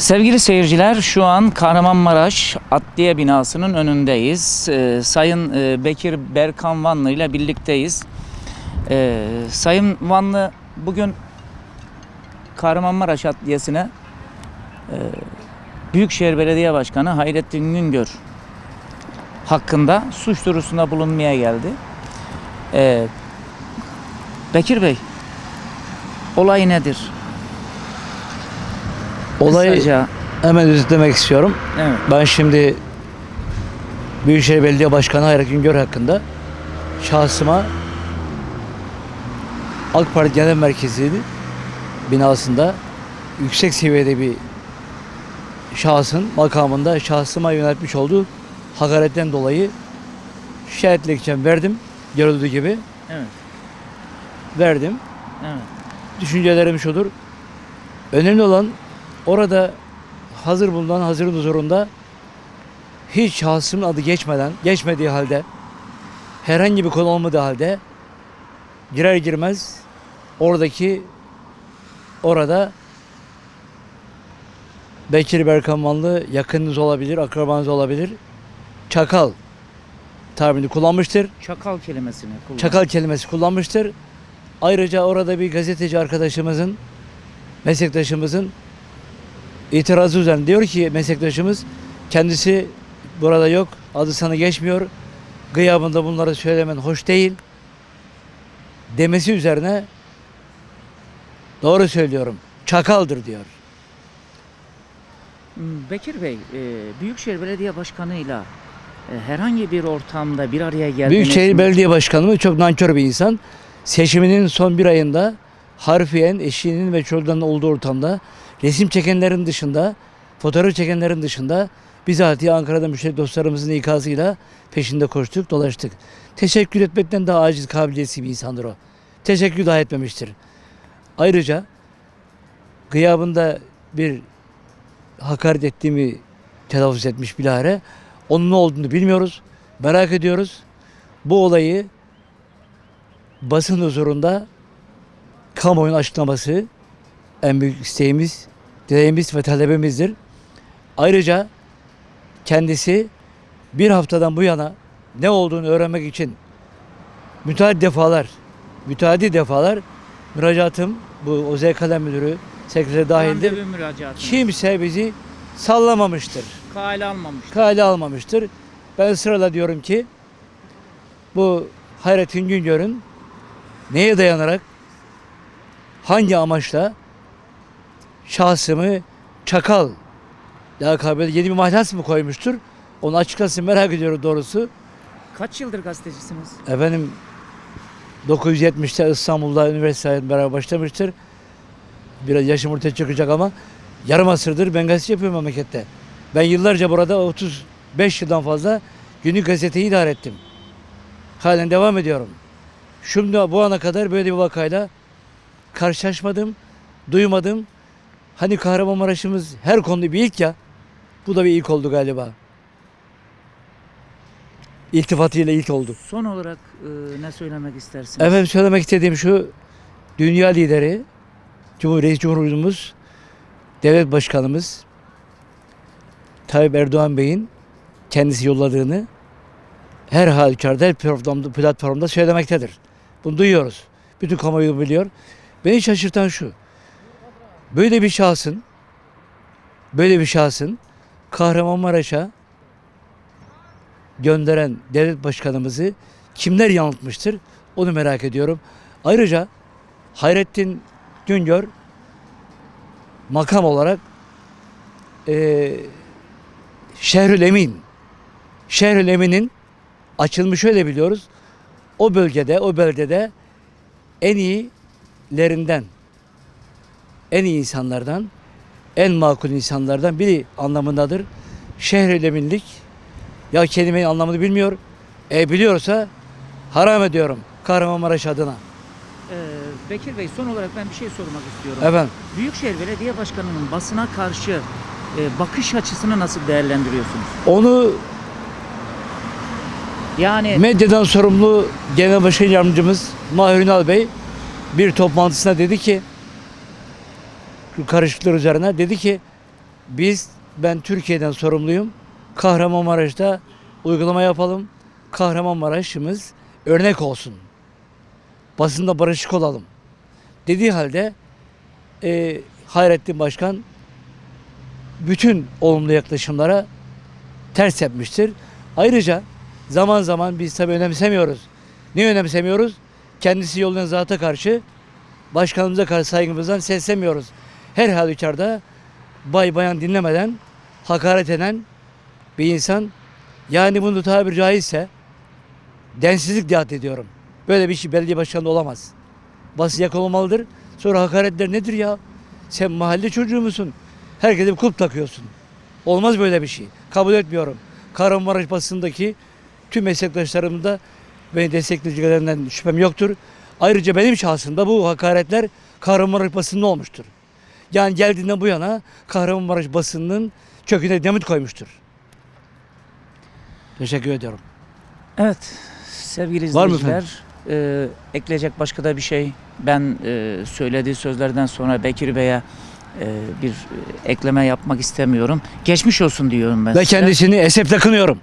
Sevgili seyirciler şu an Kahramanmaraş Adliye binasının önündeyiz. Ee, Sayın e, Bekir Berkan Vanlı ile birlikteyiz. Ee, Sayın Vanlı bugün Kahramanmaraş Adliyesi'ne e, Büyükşehir Belediye Başkanı Hayrettin Güngör hakkında suç duyurusunda bulunmaya geldi. Ee, Bekir Bey, olay nedir? Olayı Kısaca, hemen özetlemek istiyorum. evet. Ben şimdi Büyükşehir Belediye Başkanı Hayrettin Güngör hakkında şahsıma AK Parti Genel Merkezi'nin binasında yüksek seviyede bir şahsın makamında şahsıma yöneltmiş olduğu hakaretten dolayı şikayet dilekçem verdim. Görüldüğü gibi Evet. verdim. Evet. düşüncelerim şudur. Önemli olan orada hazır bulunan hazırın huzurunda hiç şahsımın adı geçmeden, geçmediği halde herhangi bir konu olmadığı halde girer girmez oradaki orada Bekir Berkanmanlı yakınınız olabilir, akrabanız olabilir. Çakal tabirini kullanmıştır. Çakal kelimesini kullan. Çakal kelimesi kullanmıştır. Ayrıca orada bir gazeteci arkadaşımızın, meslektaşımızın itirazı üzerine diyor ki meslektaşımız kendisi burada yok, adı sana geçmiyor, gıyabında bunları söylemen hoş değil demesi üzerine doğru söylüyorum, çakaldır diyor. Hmm, Bekir Bey, e, Büyükşehir Belediye Başkanı'yla e, herhangi bir ortamda bir araya geldiniz Büyükşehir? Belediye Başkanımız çok nankör bir insan. Seçiminin son bir ayında harfiyen eşinin ve çocuklarının olduğu ortamda resim çekenlerin dışında, fotoğraf çekenlerin dışında bizatihi Ankara'da müşterek dostlarımızın ikazıyla peşinde koştuk, dolaştık. Teşekkür etmekten daha aciz kabiliyetsiz bir insandır o. Teşekkür daha etmemiştir. Ayrıca gıyabında bir hakaret ettiğimi telaffuz etmiş bilahare. Onun ne olduğunu bilmiyoruz. Merak ediyoruz. Bu olayı basın huzurunda kamuoyunun açıklaması en büyük isteğimiz, dileğimiz ve talebimizdir. Ayrıca kendisi bir haftadan bu yana ne olduğunu öğrenmek için müteahhit defalar, müteahhit defalar müracaatım bu Özel Kalem Müdürü, sekreter dahildir. Kimse bizi sallamamıştır Kale almamış. kale almamıştır. Ben sırala diyorum ki bu Hayrettin Güngör'ün neye dayanarak hangi amaçla şahsımı çakal lakabıyla yeni bir mahlas mı koymuştur? Onu açıklasın merak ediyorum doğrusu. Kaç yıldır gazetecisiniz? Efendim 970'te İstanbul'da üniversiteye beraber başlamıştır. Biraz yaşım ortaya çıkacak ama yarım asırdır ben gazete yapıyorum memlekette. Ben yıllarca burada 35 yıldan fazla günlük gazeteyi idare ettim. Halen devam ediyorum. Şimdi bu ana kadar böyle bir vakayla karşılaşmadım, duymadım. Hani Kahramanmaraş'ımız her konuda bir ilk ya. Bu da bir ilk oldu galiba. İltifatıyla ilk oldu. Son olarak e, ne söylemek istersiniz? Efendim söylemek istediğim şu, dünya lideri, Cumhur, Reis Cumhurbaşkanımız, devlet başkanımız Tayyip Erdoğan Bey'in kendisi yolladığını her halükarda, her platformda, platformda söylemektedir. Bunu duyuyoruz. Bütün kamuoyu biliyor. Beni şaşırtan şu, böyle bir şahsın, böyle bir şahsın Kahramanmaraş'a gönderen devlet başkanımızı kimler yanıltmıştır? Onu merak ediyorum. Ayrıca Hayrettin Güngör makam olarak eee Şehrül Emin Şehrül Emin'in açılmış öyle biliyoruz. O bölgede, o beldede en iyilerinden en iyi insanlardan en makul insanlardan biri anlamındadır. Şehrül Eminlik ya kelimenin anlamını bilmiyor. E biliyorsa haram ediyorum Kahramanmaraş adına. E, Bekir Bey son olarak ben bir şey sormak istiyorum. Efendim Büyükşehir Belediye Başkanı'nın basına karşı e, bakış açısını nasıl değerlendiriyorsunuz? onu Yani medyadan sorumlu Genel Başkan Yardımcımız Mahir Ünal Bey bir toplantısında dedi ki şu karışıklıklar üzerine dedi ki Biz, ben Türkiye'den sorumluyum. Kahramanmaraş'ta uygulama yapalım. Kahramanmaraş'ımız örnek olsun. Basında barışık olalım. Dediği halde e, Hayrettin Başkan bütün olumlu yaklaşımlara ters yapmıştır. Ayrıca zaman zaman biz tabii önemsemiyoruz. Niye önemsemiyoruz? Kendisi yolun zata karşı başkanımıza karşı saygımızdan seslemiyoruz. Her halükarda bay bayan dinlemeden hakaret eden bir insan. Yani bunu tabiri caizse densizlik diye ediyorum. Böyle bir şey belediye başkanı olamaz. Bası yak olmalıdır. Sonra hakaretler nedir ya? Sen mahalle çocuğu musun? Herkese bir kulp takıyorsun. Olmaz böyle bir şey. Kabul etmiyorum. Kahramanmaraş basındaki tüm meslektaşlarım da beni destekleyicilerinden şüphem yoktur. Ayrıca benim şahsımda bu hakaretler Kahramanmaraş basında olmuştur. Yani geldiğinden bu yana Kahramanmaraş basınının köküne demir koymuştur. Teşekkür ediyorum. Evet sevgili Var mı izleyiciler e, ekleyecek başka da bir şey ben e, söylediği sözlerden sonra Bekir Bey'e e, bir e, ekleme yapmak istemiyorum. Geçmiş olsun diyorum ben Ve size. kendisini esef takınıyorum.